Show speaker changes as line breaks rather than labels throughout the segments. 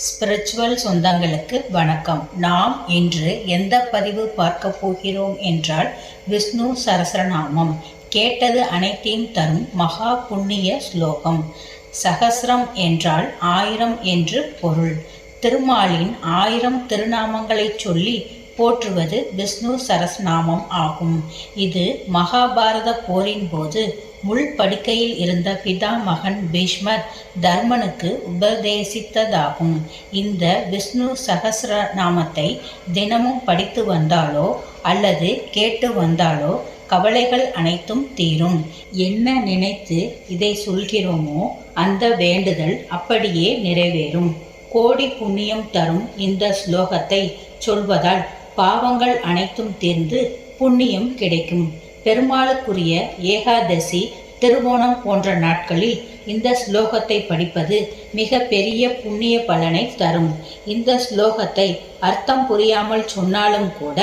Spiritual சொந்தங்களுக்கு வணக்கம். நாம் இன்று எந்த பதிவு பார்க்க போகிறோம் என்றால் விஷ்ணு சரசரநாமம். கேட்டது அனைத்தையும் தரும் மகா புண்ணிய ஸ்லோகம். சகசிரம் என்றால் ஆயிரம் என்று பொருள். திருமாலின் ஆயிரம் திருநாமங்களைச் சொல்லி போற்றுவது விஷ்ணு சரஸ்நாமம் ஆகும். இது மகாபாரத போரின் போது முள் படுக்கையில் இருந்த பிதா மகன் பீஷ்மர் தர்மனுக்கு உபதேசித்ததாகும். இந்த விஷ்ணு சகசிரநாமத்தை தினமும் படித்து வந்தாலோ அல்லது கேட்டு வந்தாலோ கவலைகள் அனைத்தும் தீரும். என்ன நினைத்து இதை சொல்கிறோமோ அந்த வேண்டுதல் அப்படியே நிறைவேறும். கோடி புண்ணியம் தரும் இந்த ஸ்லோகத்தை சொல்வதால் பாவங்கள் அனைத்தும் தீர்ந்து புண்ணியம் கிடைக்கும். பெருமாளுக்குரிய ஏகாதசி திருவோணம் போன்ற நாட்களில் இந்த ஸ்லோகத்தை படிப்பது மிக பெரிய புண்ணிய பலனை தரும். இந்த ஸ்லோகத்தை அர்த்தம் புரியாமல் சொன்னாலும் கூட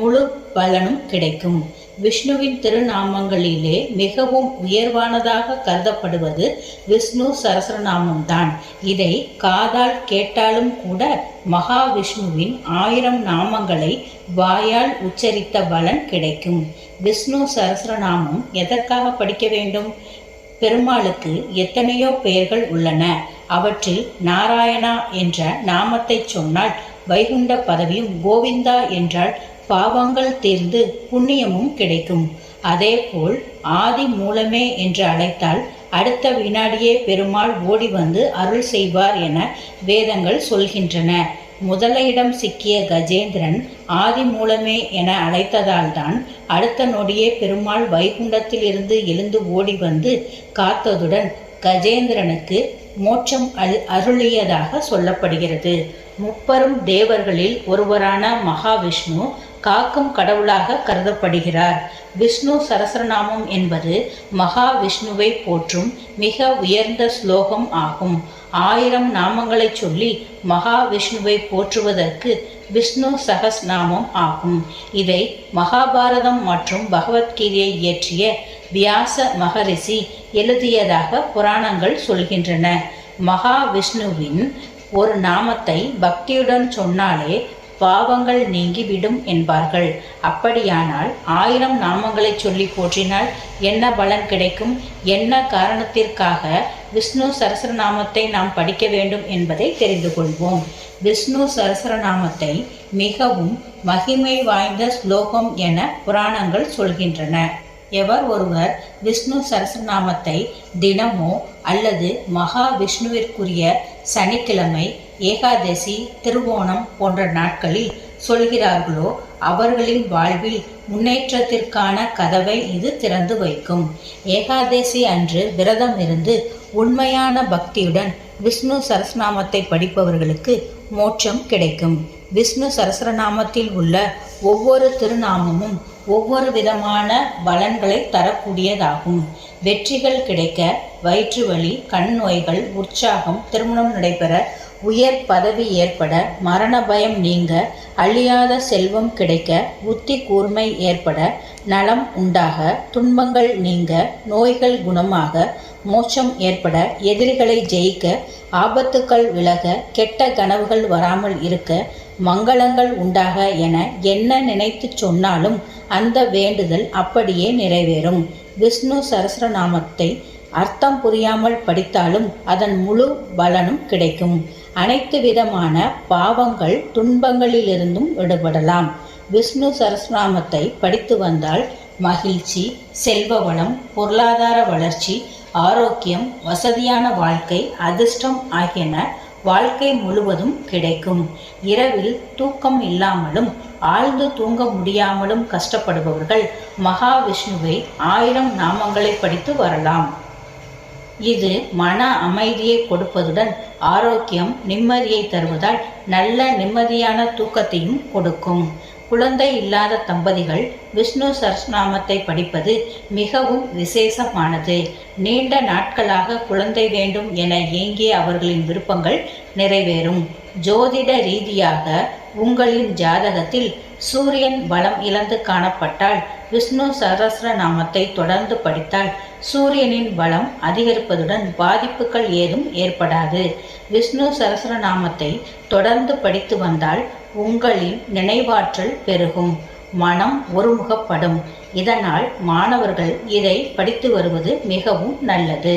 முழு பலனும் கிடைக்கும். விஷ்ணுவின் திருநாமங்களிலே மிகவும் உயர்வானதாக கருதப்படுவது விஷ்ணு சரசரநாமம்தான். இதை காதால் கேட்டாலும் கூட மகாவிஷ்ணுவின் ஆயிரம் நாமங்களை வாயால் உச்சரித்த பலன் கிடைக்கும். விஷ்ணு சரசரநாமம் எதற்காக படிக்க வேண்டும்? பெருமாளுக்கு எத்தனையோ பெயர்கள் உள்ளன. அவற்றில் நாராயணா என்ற நாமத்தை சொன்னால் வைகுண்ட பதவியும் கோவிந்தா என்றால் பாவங்கள் தீர்ந்து புண்ணியமும் கிடைக்கும். அதேபோல் ஆதி மூலமே என்று அழைத்தால் அடுத்த வினாடியே பெருமாள் ஓடி வந்து அருள் செய்வார் என வேதங்கள் சொல்கின்றன. முதலையிடம் சிக்கிய கஜேந்திரன் ஆதி மூலமே என அழைத்ததால்தான் அடுத்த நொடியே பெருமாள் வைகுண்டத்தில் இருந்து எழுந்து ஓடி வந்து காத்ததுடன் கஜேந்திரனுக்கு மோட்சம் அரு அருளியதாக சொல்லப்படுகிறது. முப்பெரும் தேவர்களில் ஒருவரான மகாவிஷ்ணு காக்கும் கடவுளாக கருதப்படுகிறார். விஷ்ணு சரசரநாமம் என்பது மகாவிஷ்ணுவை போற்றும் மிக உயர்ந்த ஸ்லோகம் ஆகும். ஆயிரம் நாமங்களை சொல்லி மகாவிஷ்ணுவை போற்றுவதற்கு விஷ்ணு சகஸ்நாமம் ஆகும். இதை மகாபாரதம் மற்றும் பகவத்கீதையை இயற்றிய வியாச மகரிஷி எழுதியதாக புராணங்கள் சொல்கின்றன. மகாவிஷ்ணுவின் ஒரு நாமத்தை பக்தியுடன் சொன்னாலே பாவங்கள் நீங்கிவிடும் என்பார்கள். அப்படியானால் ஆயிரம் நாமங்களை சொல்லி போற்றினால் என்ன பலன் கிடைக்கும்? என்ன காரணத்திற்காக விஷ்ணு சரசரநாமத்தை நாம் படிக்க வேண்டும் என்பதை தெரிந்து கொள்வோம். விஷ்ணு சரசரநாமத்தை மிகவும் மகிமை வாய்ந்த ஸ்லோகம் என புராணங்கள் சொல்கின்றன. எவர் ஒருவர் விஷ்ணு சரசநாமத்தை தினமோ அல்லது மகா விஷ்ணுவிற்குரிய சனிக்கிழமை ஏகாதசி திருவோணம் போன்ற நாட்களில் சொல்கிறார்களோ அவர்களின் வாழ்வில் முன்னேற்றத்திற்கான கதவை இது திறந்து வைக்கும். ஏகாதசி அன்று விரதம் இருந்து உண்மையான பக்தியுடன் விஷ்ணு சரஸ்நாமத்தை படிப்பவர்களுக்கு மோட்சம் கிடைக்கும். விஷ்ணு சரஸ்ரநாமத்தில் உள்ள ஒவ்வொரு திருநாமமும் ஒவ்வொரு விதமான பலன்களை தரக்கூடியதாகும். வெற்றிகள் கிடைக்க வயிற்று வலி கண் நோய்கள் உற்சாகம் திருமணம் நடைபெற உயர் பதவி ஏற்பட மரண பயம் நீங்க அழியாத செல்வம் கிடைக்க புத்தி கூர்மை ஏற்பட நலம் உண்டாக துன்பங்கள் நீங்க நோய்கள் குணமாக மோட்சம் ஏற்பட எதிரிகளை ஜெயிக்க ஆபத்துக்கள் விலக கெட்ட கனவுகள் வராமல் இருக்க மங்களங்கள் உண்டாக என என்ன நினைத்து சொன்னாலும் அந்த வேண்டுதல் அப்படியே நிறைவேறும். விஷ்ணு சரஸ்ரநாமத்தை அர்த்தம் புரியாமல் படித்தாலும் அதன் முழு பலனும் கிடைக்கும். அனைத்து விதமான பாவங்கள் துன்பங்களிலிருந்தும் விடுபடலாம். விஷ்ணு சரஸ்நாமத்தை படித்து வந்தால் மகிழ்ச்சி செல்வ வளம் பொருளாதார வளர்ச்சி ஆரோக்கியம் வசதியான வாழ்க்கை அதிர்ஷ்டம் ஆகியன வாழ்க்கை முழுவதும் கிடைக்கும். இரவில் தூக்கம் இல்லாமலும் ஆழ்ந்து தூங்க முடியாமலும் கஷ்டப்படுபவர்கள் மகாவிஷ்ணுவை ஆயிரம் நாமங்களை படித்து வரலாம். இது மன அமைதியை கொடுப்பதுடன் ஆரோக்கியம் நிம்மதியை தருவதால் நல்ல நிம்மதியான தூக்கத்தையும் கொடுக்கும். குழந்தை இல்லாத தம்பதிகள் விஷ்ணு சரஸ்நாமத்தை படிப்பது மிகவும் விசேஷமானது. நீண்ட நாட்களாக குழந்தை வேண்டும் என ஏங்கிய அவர்களின் விருப்பங்கள் நிறைவேறும். ஜோதிட ரீதியாக உங்களின் ஜாதகத்தில் சூரியன் பலம் இழந்து காணப்பட்டால் விஷ்ணு சரஸ்ர நாமத்தை தொடர்ந்து படித்தால் சூரியனின் பலம் அதிகரிப்பதுடன் பாதிப்புகள் ஏதும் ஏற்படாது. விஷ்ணு சரஸ்ரநாமத்தை தொடர்ந்து படித்து வந்தால் உங்களின் நினைவாற்றல் பெருகும். மனம் ஒருமுகப்படும். இதனால் மாணவர்கள் இதை படித்து வருவது மிகவும் நல்லது.